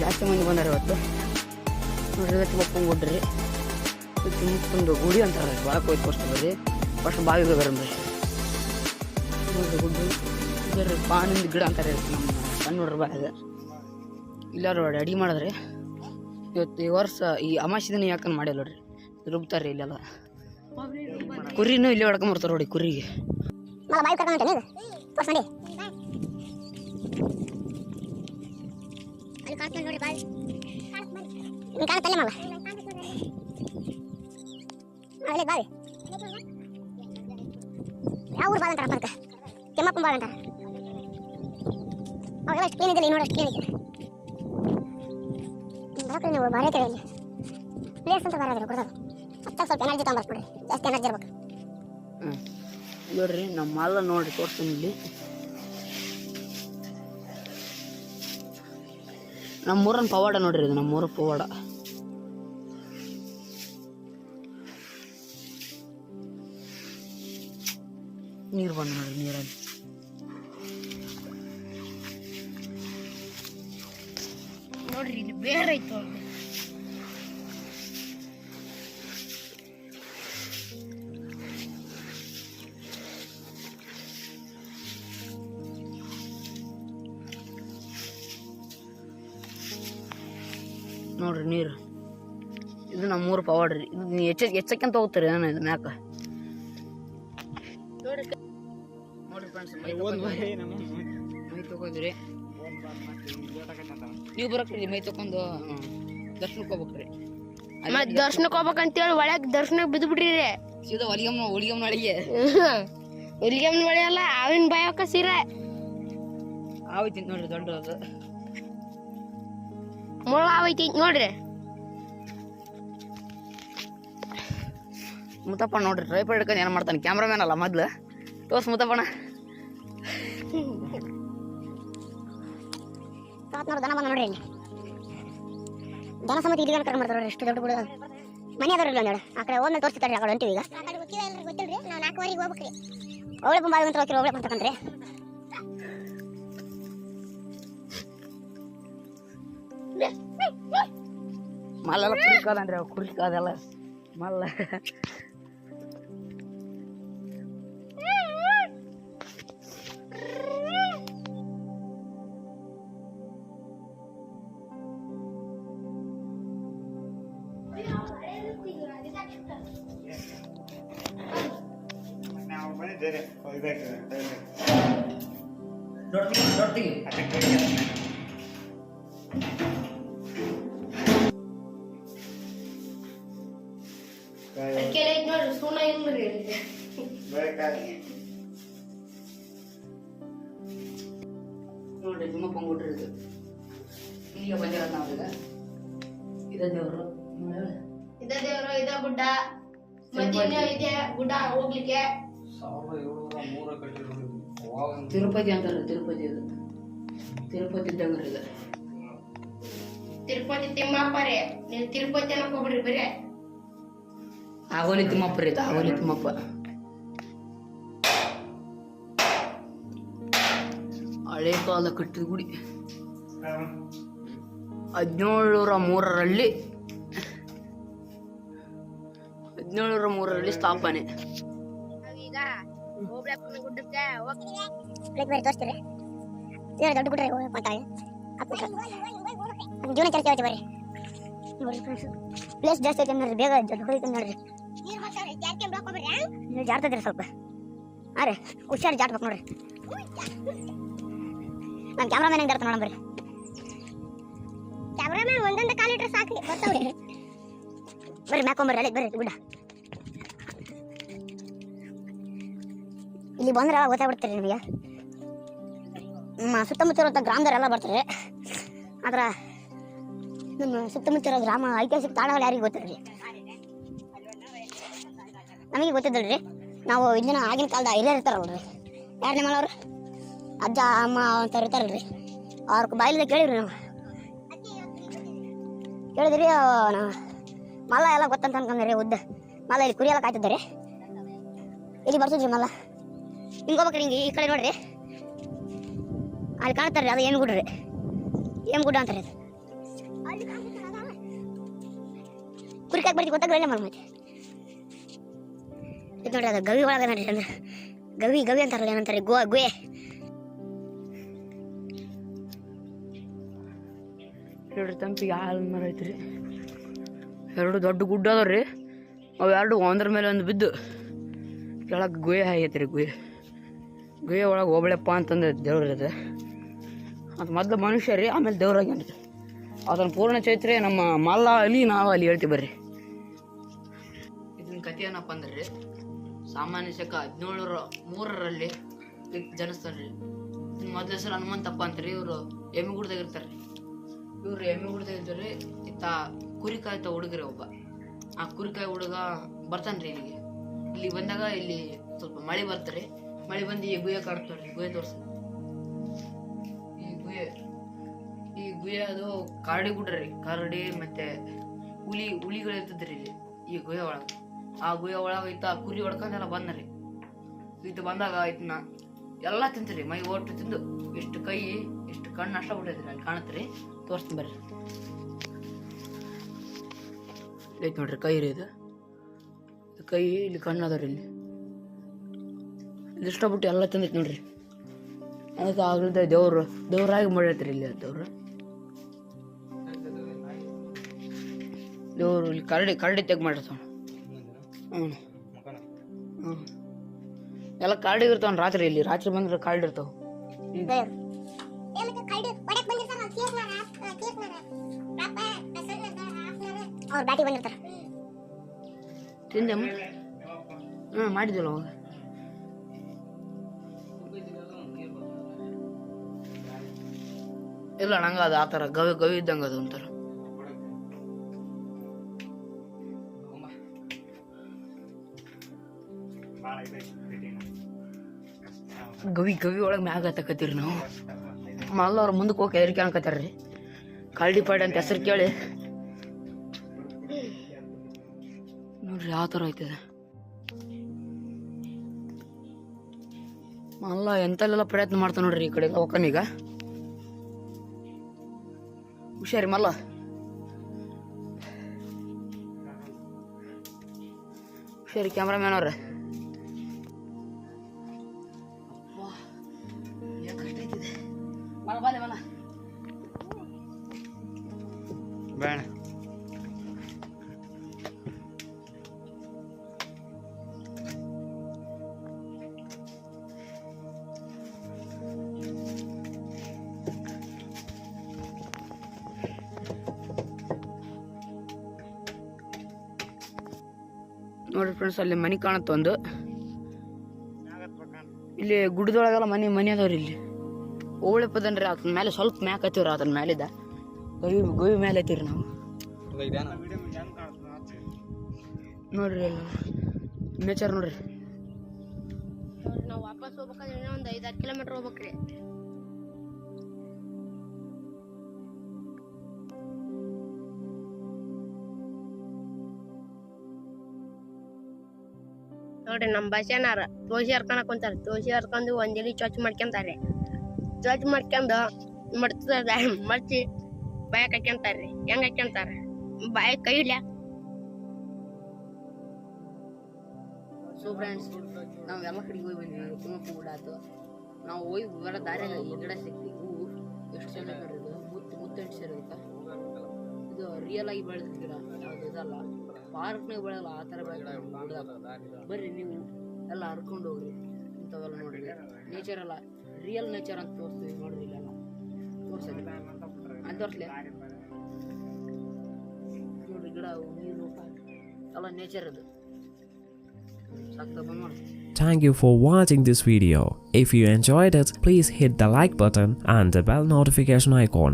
ಜಾಸ್ತಿ ಮಂದಿ ಬಂದಾರೆ ಇವತ್ತು? ನೋಡ್ರಿ ಇವತ್ತು ಗುಡ್ರಿ ತಿಮ್ಮಪ್ಪಂದು ಗುಡಿ ಅಂತಾರೆ. ಒಳಗೆ ಹೋಗಿ ಫಸ್ಟ್ ಬರ್ರಿ. ಫಸ್ಟ್ ಬಾವಿ ಬರಂಬ್ರಿ ನೋಡ್ರಿ ಗುಡ್ಡು ಇದರ ಗಿಡ ಅಂತಾರೆ ನಮ್ಮ ಸಣ್ಣ ಹುಡ್ರ ಬಾಯ ಇಲ್ಲಾರು ನೋಡಿ ಅಡಿಗೆ ಮಾಡಿದ್ರಿ ಇವತ್ತು ಈ ವರ್ಷ ಈ ಅಮಾಸಿ ದಿನ ಯಾಕಂದ್ ಮಾಡಿಲ್ಲ ನೋಡ್ರಿ? ರುಬ್ತಾರೆ ಇಲ್ಲೆಲ್ಲ. ಕುರಿನೂ ಇಲ್ಲೇ ಹೊಡ್ಕೊಂಬರ್ತಾರೆ ನೋಡಿ ಕುರಿಗೆ. ಕಾಣ್ತಾನೆ ನೋಡಿ ಬಾಯಿ. ನಿನ್ ಕಾಣ್ತಲ್ಲ ಮಗ ಅಲ್ಲಿ ಬಾವಿ ಯಾವ ಊರು ಬಾವಿ ಅಂತಾರ ಅದಕ್ಕೆ? ಕೆಮ್ಮಪ್ಪನ ಬಾವಿ ಅಂತಾರ? ಅವಾಗೆಲ್ಲ ಅಷ್ಟು ನೋಡಿ ಅಷ್ಟು ಬರಕ್ರಿ ನೀವು ಬಾರಿ ಕಡೆ ಇಲ್ಲಿ. ಪ್ಲೇಸ್ ಅಂತ ಬರೋದ್ರ ಕೊಡೋದು ಮತ್ತೆ ಸ್ವಲ್ಪ ಎನರ್ಜಿ ತಗೊಂಬರ್ಸ್ಬಿಡ್ರಿ ಜಾಸ್ತಿ ಎನರ್ಜಿ ಇರ್ಬೇಕು. ಹ್ಮ್. ನೋಡ್ರಿ ನಮ್ಮ ಮಾಲ ನೋಡ್ರಿ ತೋರಿಸ್ತೀನಿ ಇಲ್ಲಿ. ನಮ್ಮೂರನ್ ಪವಾಡ ನೋಡ್ರಿ ಇದು ನಮ್ಮೂರ ಪವಾಡ. ನೀರು ಬಂದು ನೋಡ್ರಿ ನೀರಲ್ಲಿ. ನೋಡ್ರಿ ಇಲ್ಲಿ ಬೇರೆ ಐತು. ನೋಡ್ರಿ ನೀರು. ಇದು ನಮ್ಮ ಮೂರು ರೀ. ಇದು ಹೆಚ್ಚ ಹೆಚ್ಚಕ್ಕಂತ ಹೋಗ್ತಾರೆ ಏನೋ ಇದು ಮ್ಯಾಕ? ನೋಡ್ರಿ ನೋಡ್ರಿ ಫ್ರೆಂಡ್ಸ್ ಮೈ ಮೈ ತಗೊಂಡ್ರಿ. ನೀವು ಬರಕ್ರಿ ಮೈ ತಗೊಂಡು ದರ್ಶನಕ್ಕೆ ಹೋಗ್ಬೇಕ್ರಿ. ಮತ್ತೆ ಮತ್ ದರ್ಶನಕ್ಕೆ ಹೋಗ್ಬೇಕಂತೇಳಿ ಒಳಗೆ ದರ್ಶನಕ್ಕೆ ಬಿದ್ದು ಬಿಡ್ರಿ ಸೀದಾ ಹೊಲಿಗಮ್ಮ ಒಳಗೆ ಒಳಗೆ ಇಲ್ಲಿಗೆ ಒಳಗೆ ಅಲ್ಲ ಆವಿನ ಬಾಯಕ್ಕ ಸೀರೆ. ಆವೈತಿ ನೋಡ್ರಿ ದೊಡ್ಡದು. ಮುಳ್ಳ ಐತಿ ನೋಡ್ರಿ. ಮುತ್ತಪ್ಪ ನೋಡ್ರಿ ಟ್ರೈಪರ್ ಹಿಡ್ಕೊಂಡು ಏನು ಮಾಡ್ತಾನೆ? ಕ್ಯಾಮ್ರಾಮ್ಯಾನ್ ಅಲ್ಲ ಮೊದ್ಲು. ತೋರ್ಸ್ ಮುತ್ತಪ್ಪಣ ನೋಡಿ ನೋಡ್ರಿ ಇಲ್ಲಿ. ದನ ಸಮೇತ ಇಲ್ಲಿ ಕರ್ಕೊಂಡು ಬರ್ತಾರೆ ಎಷ್ಟು ದೊಡ್ಡ ಬಿಡ ಮನೆ ಅದಾವ್ರಿ ಒಂದೆರಡು ಆ ಕಡೆ ಹೋದ್ಮೇಲೆ ತೋರಿಸ್ತಾರೆ ಆ ಕಡೆ ಹೊಂಟಿವಿ ಈಗ. ಗೊತ್ತಿಲ್ರಿ. ನಾವು ನಾಲ್ಕುವರೆಗೆ ಹೋಗ್ಬೇಕ್ರಿ. ಅವಳೆ ಬಂದ್ರೆ ಅಂತ ಹೋಗ್ತೀರಿ ಅವಳೆ ಬರ್ತಕ್ಕಂತ್ರಿ ಮಲ್ಲೆಲ್ಲ ಕುರಿ ಕಾದಂದ್ರೆ ಅವು ಕುರಿ ಕಾದೆಲ್ಲ ಮಲ್ಲ ನಾವು ಬಂದಿದ್ದೇವೆ ಇದಾಗ್ತದೆ ದೊಡ್ಡ ದೊಡ್ಡಗೆ ನೋಡ್ರಿ ಸುಣ್ಣ ಇಲ್ರಿ ನೋಡ್ರಿ ತಿಮ್ಮಪ್ಪ ಕೊಟ್ರಿ ಇದು ಇಲ್ಲಿಗೆ ಬಂದಿರೋದು ನಾವೀಗ ಇದ ದೇವರು ಇದ ದೇವ್ರು ಇದ ಗುಡ್ಡ ಮತ್ತಿನ್ನ ಇದೆ ಗುಡ್ಡ ಹೋಗ್ಲಿಕ್ಕೆ ತಿರುಪತಿ ಅಂತಾರೆ ತಿರುಪತಿ ಇದು ತಿರುಪತಿ ಇದ್ದಂಗ್ರಿ ಇದು ತಿರುಪತಿ ತಿಮ್ಮಪ್ಪ ರೀ ನೀವು ತಿರುಪತಿ ಅನ್ನಕ್ ಹೋಗ್ಬಿಡ್ರಿ ಬರೀ ಆಗೋಲಿ ತಿಮ್ಮಪ್ಪ ರೀ ಇದು ಆಗೋಲಿ ತಿಮ್ಮಪ್ಪ. ಹಳೆ ಕಾಲ ಕಟ್ಟಿದ ಗುಡಿ. ಹದಿನೇಳುನೂರ ಮೂರರಲ್ಲಿ ಹದಿನೇಳುನೂರ ಮೂರರಲ್ಲಿ ಸ್ಥಾಪನೆ. ದೊಡ್ಡ ಮಾತಾಡಿ ಜೀವನ ಚರ್ಚೆ ಬರ್ರಿ ಪ್ಲೇಸ್ ಜಾಸ್ತಿ ಐತೆ ನೋಡ್ರಿ ಬೇಗ ದೊಡ್ಡ ನೋಡ್ರಿ ನೀವು ಜಾರ್ತದ್ರಿ ಸ್ವಲ್ಪ. ಹಾಂ ರೀ ಹುಷಾರು ಜಾಟ್ಬೇಕು ನೋಡ್ರಿ. ನಾನು ಕ್ಯಾಮ್ರಾಮ್ಯಾನ್ ಹೆಂಗೆ ಇರ್ತಾನೆ ನೋಡಂಬ್ರಿ ಕ್ಯಾಮ್ರಾಮ್ಯಾನ್ ಒಂದೊಂದು ಕಾಲು ಲೀಟ್ರ್ ಸಾಕು ಬರ್ತಾವ್ರಿ ಬರ್ರಿ ಮ್ಯಾಕೊಂಬರ್ರಿ ಅಲ್ಲಿ ಬರ್ರಿ ಗುಡ್ಡ. ಇಲ್ಲಿ ಬಂದ್ರೆ ಗೊತ್ತಾಗ್ಬಿಡ್ತೀರಿ ನಿಮಗೆ. ನಮ್ಮ ಸುತ್ತಮುತ್ತ ಇರುವಂಥ ಗ್ರಾಮದವರೆಲ್ಲ ಬರ್ತಾರೆ. ಆದ್ರೆ ನಮ್ಮ ಸುತ್ತಮುತ್ತ ಇರೋ ಗ್ರಾಮ ಐತಿಹಾಸಿಕ ತಾಣಗಳು ಯಾರಿಗೆ ಗೊತ್ತಿರಲಿ ನಮಗೆ ಗೊತ್ತಿದ್ದಲ್ರಿ. ನಾವು ಇಂದಿನ ಆಗಿನ ಕಾಲದ ಹಿರಿಯರು ಇರ್ತಾರಲ್ರಿ ಯಾರನೇ ಅವರು ಅಜ್ಜ, ಅಮ್ಮ ಅಂತ ಇರ್ತಾರಲ್ರಿ. ಅವ್ರ ಬಾಯಿಲಿಂದ ಕೇಳಿವ್ರಿ ನಾವು. ಕೇಳಿದ್ರಿ ಮಲ್ಲ ಎಲ್ಲ ಗೊತ್ತಂತ ಅನ್ಕೊಂಡ್ರಿ ಉದ್ದ. ಮಲ್ಲ ಇಲ್ಲಿ ಕುರಿ ಎಲ್ಲ ಕಾಯ್ತಿದ್ದಾರೆ. ಇಲ್ಲಿ ಬರ್ತಿದ್ರಿ ಮಲ್ಲ? ಹಿಂಗೆ ಹೋಗ್ಬೇಕ್ರಿ ಹಿಂಗೆ ಈ ಕಡೆ ನೋಡ್ರಿ. ಅಲ್ಲಿ ಕಾಣ್ತಾರ್ರಿ, ಅದು ಏನು ಗುಡ್ರಿ ಏನು ಗುಡ್ಡ ಅಂತಾರೆ ಕುರಿ ಕುರಿಕಾಗಿ ಬರ್ತಿ ಗೊತ್ತಾಗ್ರಿ ಮಲ್ಲ ಮತ್ತೆ ನೋಡ್ರಿ ಅದು ಗವಿ ಒಳಗೆ ನೋಡ್ರಿ ಗವಿ ಗವಿ ಅಂತಾರಲ್ಲ, ಏನಂತಾರೆ? ಗೋ, ಗುಹೆ. ಎರಡು ತಂಪಿಗೆ ಹಾಲು ಮರ ಐತ್ರಿ. ಎರಡು ದೊಡ್ಡ ಗುಡ್ಡ ಅದಾವ್ರಿ ಅವು ಎರಡು ಒಂದ್ರ ಮೇಲೆ ಒಂದು ಬಿದ್ದು ಕೆಳಗೆ ಗುಹೆ ಆಗೈತ್ರಿ, ಗುಹೆ. ಗುಹೆ ಒಳಗೆ ಹೋಗ್ಬಳಪ್ಪ ಅಂತಂದ್ರೆ ದೇವ್ರ ಇದೆ. ಅದು ಮೊದಲು ಮನುಷ್ಯ ರೀ, ಆಮೇಲೆ ಅಂತ ಅದನ್ನು ಪೂರ್ಣ ಚೈತ್ರೆ ನಮ್ಮ ಮಲ್ಲ ಅಲ್ಲಿ ನಾವು ಅಲ್ಲಿ ಹೇಳ್ತೀವಿ ಬರ್ರಿ. ಇದನ್ನ ಕತೆ ಏನಪ್ಪ ಅಂದ್ರೆ ರೀ ಸಾಮಾನ್ಯ ಶಕ ಹದಿನೇಳರ ಮೂರರಲ್ಲಿ ಜನಿಸ್ತಾರೆ ರೀ ಮೊದಲ ಹೆಸರು ಹನುಮಂತಪ್ಪ ಅಂತಾರೆ, ಇವರು ಎಮ್ಮೆಗೂಡ್ದಾಗ ಇರ್ತಾರೆ. ಇವ್ರು ಎಮ್ಮೆ ಗುಡ್ದಾಗ ಇದ್ದಾರೆ ಇತ್ತ ಕುರಿ ಕಾಯ್ತ ಹುಡುಗರಿ ಒಬ್ಬ. ಆ ಕುರಿಕಾಯಿ ಹುಡುಗ ಬರ್ತಾನ್ರಿ ಇಲ್ಲಿಗೆ. ಇಲ್ಲಿ ಬಂದಾಗ ಇಲ್ಲಿ ಸ್ವಲ್ಪ ಮಳೆ ಬರ್ತಾರೆ. ಮಳೆ ಬಂದು ಈ ಗುಹೆ ಕಾಡ್ತಾರೆ ಗುಹೆ ತೋರ್ಸ. ಈ ಗುಹೆ ಈ ಗುಹೆ ಅದು ಕಾರಡಿ ಗುಡ್ರಿ ಕರಡಿ ಮತ್ತೆ ಹುಲಿ, ಹುಲಿಗಳು ಇರ್ತದ್ರಿ ಇಲ್ಲಿ, ಈ ಗುಹೆ ಒಳಗೆ. ಆ ಗುಹೆ ಒಳಗೆ ಇತ್ತ ಕುರಿ ಹೊಡ್ಕೊಂಡೆಲ್ಲ ಬಂದ್ರಿ. ಇದು ಬಂದಾಗ ಇದನ್ನ ಎಲ್ಲ ತಿಂತೀರಿ ಮೈ ಒಟ್ಟು ತಿಂದು. ಇಷ್ಟು ಕೈ, ಇಷ್ಟು ಕಣ್ಣು ಅಷ್ಟ ಬಿಟ್ಟೈತ್ರಿ ಅಲ್ಲಿ ಕಾಣತ್ರಿ. ತೋರಿಸ್ತೀನಿ ಬರ್ರಿ. ಐತ್ ನೋಡ್ರಿ ಕೈ ರೀ ಇದು. ಕೈ, ಇಲ್ಲಿ ಕಣ್ಣು ಅದಾವ್ರಿ ಇಲ್ಲಿ. ಇದಿಷ್ಟ ಬಿಟ್ಟು ಎಲ್ಲ ತಿಂದೈತಿ ನೋಡ್ರಿ. ಅದಕ್ಕೆ ಆಗ್ಲಿದ್ದ ದೇವ್ರು, ದೇವ್ರಾಗಿ ಮಾಡೈತ್ರಿ ಇಲ್ಲಿ ದೇವ್ರು. ದೇವ್ರು ಇಲ್ಲಿ ಕರಡಿ ಕರಡಿ ತೆಗ್ ಮಾಡಿರ್ತಾವ. ಹ್ಞೂ ಹ್ಞೂ ಎಲ್ಲ ಕಾರ್ಡ್ ಇರ್ತಾವ ರಾತ್ರಿ ಇಲ್ಲಿ. ರಾತ್ರಿ ಬಂದ್ರೆ ಕಾರ್ಡ್ ಇರ್ತಾವ. ತಿಂದೆ ಬ್ಯಾಟಿ ಬಂದಿರ್ತಾರೆ ತಿಂದಮ್ಮ ಹಾಂ ಮಾಡಿದ್ವಲ್ಲ ಅವಾಗ. ಇಲ್ಲ ನಂಗೆ ಅದು ಆ ಥರ ಗವಿ ಗವಿ ಇದ್ದಂಗೆ ಅದು ಒಂಥರ. ಗವಿ ಗವಿ ಒಳಗೆ ಮ್ಯಾಗ ಹತ್ತಕತ್ತೀರಿ ನಾವು. ಮಲ್ಲ ಅವ್ರ ಮುಂದಕ್ಕೆ ಹೋಗಿ ಹೆದರಿಕೆ ಅನ್ಕತ್ತಾರ ರೀ ಕಳ್ಳಿ ಅಂತ ಹೆಸರು ಕೇಳಿ. ನೋಡ್ರಿ ಯಾವ ಥರ ಆಯ್ತದ ಮಲ್ಲ ಎಂತಲ್ಲೆಲ್ಲ ಪ್ರಯತ್ನ ಮಾಡ್ತಾನೆ ನೋಡ್ರಿ ಈ ಕಡೆ ಒಕ್ಕನೀಗ ಹುಷಾರಿ ಮಲ್ಲ ಹುಷಾರಿ ಕ್ಯಾಮ್ರಾಮ್ಯಾನ್ ಅವ್ರೆ. ಬೇಡ ನೋಡ್ರಿ ಫ್ರೆಂಡ್ಸ್ ಅಲ್ಲಿ ಮನೆ ಕಾಣುತ್ತೆ ಒಂದು. ಇಲ್ಲಿ ಗುಡ್ಡದೊಳಗೆಲ್ಲ ಮನೆ ಮನೆ ಅದಾವ್ರಿ ಇಲ್ಲಿ. ಪದನ್ರಿ ಅದನ್ನ ಮೇಲೆ ಸ್ವಲ್ಪ ಮ್ಯಾಕ್ ಹತ್ತಿವ್ರಿ ಆತನ ಮೇಲಿದ್ದ ಗೋವಿ ಗೋವಿ ಮೇಲೆ ಐತಿವ್ರಿ ನಾವು. ನೋಡ್ರಿ ಎಲ್ಲ. ನೇಚರ್ ನೋಡ್ರಿ. ನಾವು ವಾಪಸ್ ಹೋಗ್ಬೇಕಾದ್ರೆ ಒಂದು ಐದಾರು ಕಿಲೋಮೀಟರ್ ಹೋಗ್ಬೇಕ್ರಿ. ನೋಡ್ರಿ ನಮ್ಮ ಬಸ್ಸೇನಾರ ತೋಸಿ ಹರ್ಕೊಳಕ್ ಕುಂತಾರ. ತೋಸಿ ಹರ್ಕೊಂಡು ಒಂದೇಲಿ ಎಲಿ ಚೊಚ್ ಮಾಡ್ಕೊಂತಾರೆ. ಚೊಚ್ ಮಾಡ್ಕೊಂಡು ಮಡ್ತದ ಮಡ್ಚಿ ಬಾಯಕ್ ಹಾಕ್ಯಂತಾರ್ರಿ. ಹೆಂಗ್ ಹಾಕ್ಯಂತಾರ? ಬಾಯಕ್ ಕೈ ಇಲ್ಲ ಸೊ ಫ್ರೆಂಡ್ಸ್ ನಾವು ಎಲ್ಲ ಕಡೆಗೆ ಹೋಗಿ ಬಂದ್ವಿ. ಗುಡ್ಡ ಆತು. ನಾವು ಹೋಗಿ ಬರೋ ದಾರಿಯಾಗ ಈ ಗಿಡ ಸಿಕ್ತಿ ಹೂವು ಎಷ್ಟು ಚೆನ್ನಾಗಿ ಕರೆದು ಮುತ್ತು ಮುತ್ತು ಅಂಟಿಸಿರೋದಕ್ಕೆ ಇದು ರಿಯಲ್ ಆಗಿ ಬೆಳೆದ ಗಿಡ ಯಾವ್ದು ಇದಲ್ಲ. ಪಾರ್ಕ್ನಾಗ ಬೆಳೆಯಲ್ಲ, ಆ ಥರ ಬೆಳೆದ ಬರ್ರಿ ನೀವು. ಎಲ್ಲ ಹರ್ಕೊಂಡು ಹೋಗ್ರಿ. ಇಂಥವೆಲ್ಲ ನೋಡ್ರಿ. ನೇಚರ್ ಎಲ್ಲ ರಿಯಲ್ ನೇಚರ್ ಅಂತ ತೋರಿಸ್ತೀವಿ. ನೋಡ್ರಿ ಅಂತ ತೋರಿಸ್ಲಿ ನೋಡ್ರಿ ಗಿಡ ಅವು, ನೀರು ಎಲ್ಲ ನೇಚರ್ ಅದು ಸಾಕ್ತಾ ಬಂದು ನೋಡಿ Thank you for watching this video. If you enjoyed it, please hit the like button and the bell notification icon.